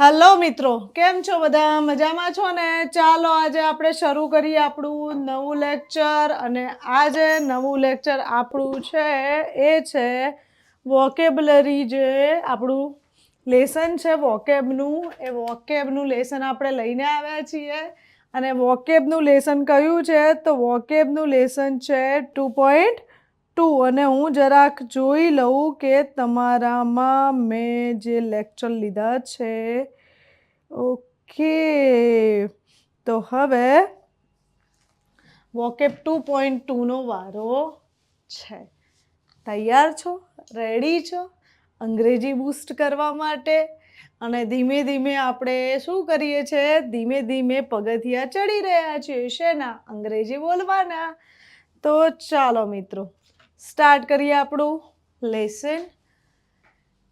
Hello મિત્રો, કેમ છો બધા? મજામાં છો ને? ચાલો આજે આપણે શરૂ કરીએ આપણું નવું લેક્ચર અને આજે નવું લેક્ચર આપણું છે, એ છે વોકેબલરી જે આપણું લેસન છે વોકેબનું એ વોકેબનું લેસન આપણે લઈને આવ્યા છીએ. અને વોકેબનું લેસન કયું છે? તો વોકેબનું લેસન છે ટુ પોઈન્ટ ટુ અને હું જરાક જોઈ લઉં કે તમારામાં મેં જે લેક્ચર લીધા છે. ઓકે તો હવે વોકેપ ટુ પોઈન્ટ ટુનો વારો છે. તૈયાર છો? રેડી છો? અંગ્રેજી બૂસ્ટ કરવા માટે? અને ધીમે ધીમે આપણે શું કરીએ છીએ ધીમે ધીમે પગથિયા ચડી રહ્યા છીએ શેના? અંગ્રેજી બોલવાના? તો ચાલો મિત્રો સ્ટાર્ટ કરીએ આપણું લેસન.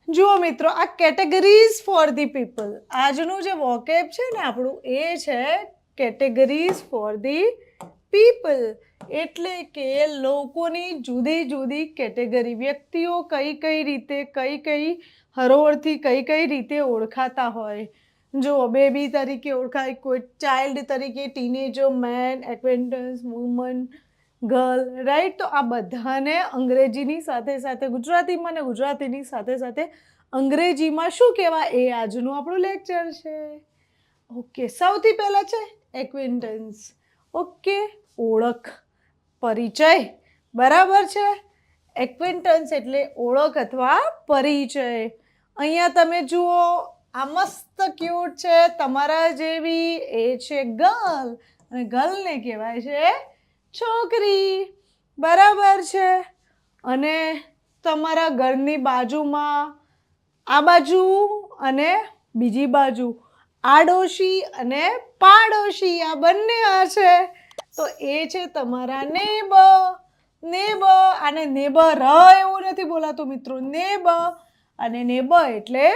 જુઓ મિત્રો, આ કેટેગરીઝ ફોર ધી પીપલ. આજનું જે વોકેબ છે ને, આપણું એ છે કેટેગરીઝ ફોર ધી પીપલ. એટલે કે લોકોની જુદી જુદી કેટેગરી. વ્યક્તિઓ કઈ કઈ રીતે, કઈ કઈ હરોળથી કઈ કઈ રીતે ઓળખાતા હોય. જો બેબી તરીકે ઓળખાય, કોઈ ચાઇલ્ડ તરીકે ટીનેજો man acquaintance woman girl right તો આ બધાને અંગ્રેજીની સાથે સાથે ગુજરાતીમાં ને ગુજરાતીની સાથે સાથે અંગ્રેજીમાં શું કહેવાય? એ આજનું આપણું લેક્ચર છે. ઓકે સૌથી પહેલાં છે એક્વિન્ટન્સ ઓકે ઓળખ, પરિચય. બરાબર છે? એક્વિન્ટન્સ એટલે ઓળખ અથવા પરિચય. અહીંયા તમે જુઓ, આ મસ્ત ક્યુટ છે. તમારા જેવી એ છે ગર્લ. અને ગર્લને કહેવાય છે છોકરી, બરાબર છે. અને તમારા ઘરની બાજુમાં આ બાજુ અને બીજી બાજુ, આડોશી અને પાડોશી આ બંને હશે તો એ છે તમારા નેબ નેબ અને ર એવું નથી બોલાતું મિત્રો, નેબ અને નેબ એટલે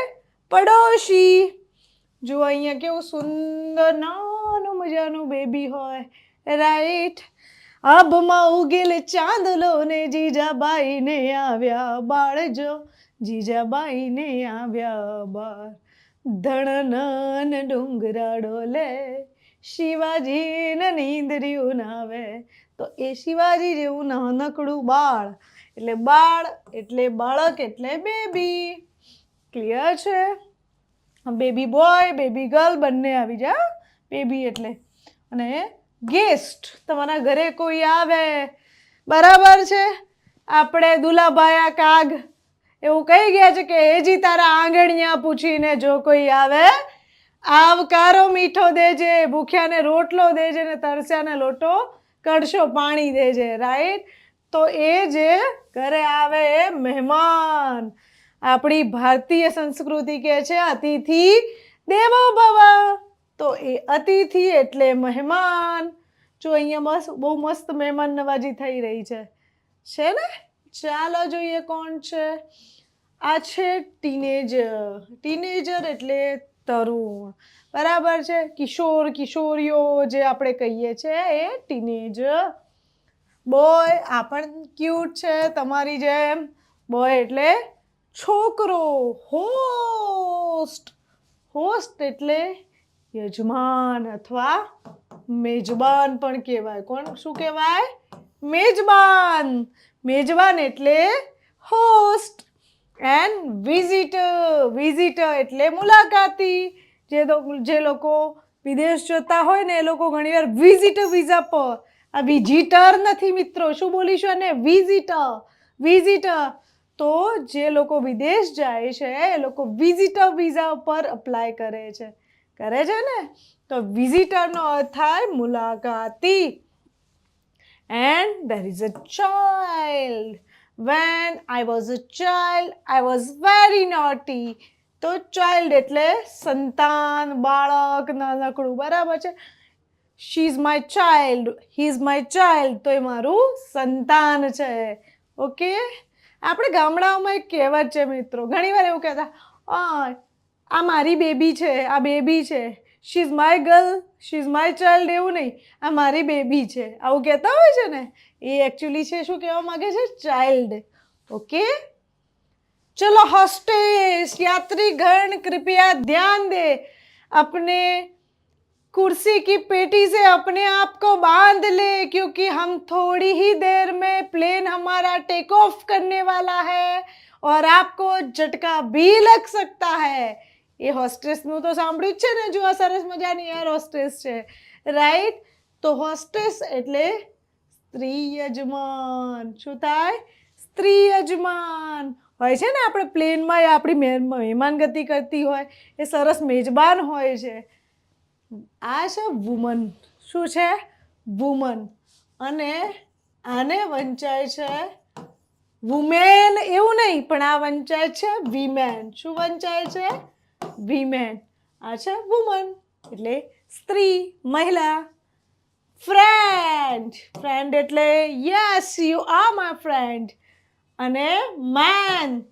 પડોશી. જો અહીંયા કેવું સુંદર, નાનું મજાનું બેબી હોય રાઈટ આભમાં ઉગેલ ચાંદલો ને જીજાબાઈને આવ્યા બાળજો જીજાબાઈને આવ્યા બાર ધણનન ડુંગરા ડોલે શિવાજીને નીંદર્યું નાવે. તો એ શિવાજી જેવું નાનકડું બાળ. એટલે બાળ એટલે બાળક એટલે બેબી. ક્લિયર છે? બેબી બોય, બેબી ગર્લ બંને આવી જા. બેબી એટલે. અને ગેસ્ટ, તમારા ઘરે કોઈ આવે? બરાબર છે? આપણે દુલાભાયા કાગ, એવું કહી ગયા છે કે એજી તારા આંગણિયા પૂછીને જો કોઈ આવે, આવકારો મીઠો દેજે, ભૂખ્યાને રોટલો દેજે ને તરસ્યાને લોટો કડશો પાણી દેજે રાઈટ તો એ જે ઘરે આવે એ મહેમાન. આપણી ભારતીય સંસ્કૃતિ કે છે, અતિથિ દેવો ભવ. તો એ અતિથિ એટલે મહેમાન. જો અહીંયા મસ્ત, બહુ મસ્ત મહેમાન નવાજી થઈ રહી છે. છે ને? ચાલો જોઈએ કોણ છે. આ છે ટીનેજર. ટીનેજર એટલે તરુણ. બરાબર છે? કિશોર, કિશોરીઓ જે આપણે કહીએ છીએ એ ટીનેજર. બોય, આ પણ ક્યુટ છે. તમારી જેમ બોય એટલે છોકરો. હોસ્ટ. હોસ્ટ એટલે યજમાન અથવા મેજબાન પણ કહેવાય. કોણ? શું કહેવાય? મેજબાન. મેજબાન એટલે હોસ્ટ એન્ડ વિઝિટર વિઝિટર એટલે મુલાકાતી. જે જે લોકો વિદેશ જતા હોય ને એ લોકો ઘણીવાર વિઝિટર વિઝા પર. આ વિઝિટર નથી મિત્રો. શું બોલીશું અને વિઝિટર વિઝિટર તો જે લોકો વિદેશ જાય છે, એ લોકો વિઝિટર વિઝા પર અપ્લાય કરે છે. કરે છે ને, તો વિઝિટરનો અર્થ થાય મુલાકાતી. And there is a child when I was a child I was very naughty તો ચાઇલ્ડ એટલે સંતાન, બાળક, નાનકડું, બરાબર છે? She is my child he is my child તો એ મારું સંતાન છે. ઓકે આપણે ગામડાઓમાં એક કહેવત છે મિત્રો. ઘણીવાર એવું કહેતા "આ, આ મારી બેબી છે આ બેબી છે she is my girl she is my child એવું નહીં આ મારી બેબી છે આવું કહેતા હોય છે ને એ એકચ્યુઅલી છે શું કહેવા માગે છે ચાઇલ્ડ ઓકે चलो हॉस्टेस यात्री गण कृपया ध्यान दे अपने कुर्सी की पेटी से अपने आप को बांध ले क्योंकि हम थोड़ी ही देर में प्लेन हमारा टेक ऑफ करने वाला है और आपको झटका भी लग सकता है એ હોસ્ટેસનું તો સાંભળ્યું જ છે ને, જો આ સરસ મજાની એર હોસ્ટેસ છે. રાઈટ તો હોસ્ટેસ એટલે સ્ત્રી યજમાન. શું થાય? સ્ત્રી યજમાન. હોય છે ને આપણે પ્લેનમાં એ આપણી મહેમાનગતિ કરતી હોય, એ સરસ મેજબાન હોય છે. આ છે વુમન શું છે? વુમન અને આને વંચાય છે વુમેન એવું નહીં, પણ આ વંચાય છે વીમેન શું વંચાય છે? વીમેન. આ છે વુમન એટલે સ્ત્રી, મહિલા ફ્રેન્ડ ફ્રેન્ડ એટલે yes you are my friend અને man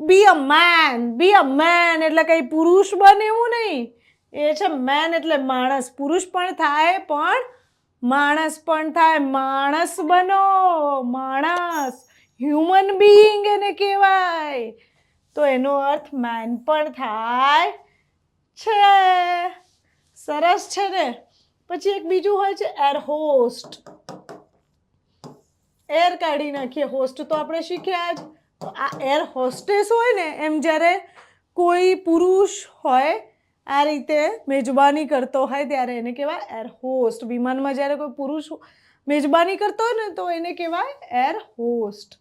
be a man be a man એટલે કંઈ પુરુષ બને એવું નહીં. એ છે મેન એટલે માણસ. પુરુષ પણ થાય, પણ માણસ પણ થાય. માણસ બનો. માણસ. હ્યુમન બિઈંગ એને કહેવાય. તો એનો અર્થ મેન પણ થાય છે. સરસ છે ને? પછી એક બીજું હોય છે એર હોસ્ટ એર કાઢી નાખીએ. હોસ્ટ તો આપણે શીખ્યા જ. તો આ એર હોસ્ટેસ હોય ને, એમ જ્યારે કોઈ પુરુષ હોય, આ રીતે મેજબાની કરતો હોય ત્યારે એને કહેવાય એર હોસ્ટ વિમાનમાં જ્યારે કોઈ પુરુષ મેજબાની કરતો હોય ને, તો એને કહેવાય એર હોસ્ટ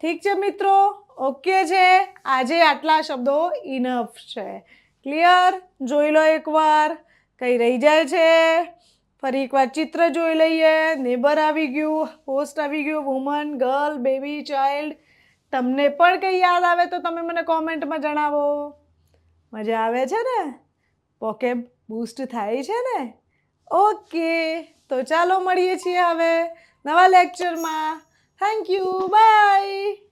ઠીક છે મિત્રો? ઓકે છે? આજે આટલા શબ્દો ઇનફ છે. ક્લિયર જોઈ લો એકવાર. કંઈ રહી જાય છે? ફરી એકવાર ચિત્ર જોઈ લઈએ. નેબર આવી ગયું પોસ્ટ આવી ગયું વુમન ગર્લ બેબી ચાઇલ્ડ તમને પણ કંઈ યાદ આવે તો તમે મને કોમેન્ટમાં જણાવો. મજા આવે છે ને? પોકેબ બૂસ્ટ થાય છે ને? ઓકે, તો ચાલો મળીએ છીએ હવે નવા લેક્ચરમાં થેન્ક યુ બાય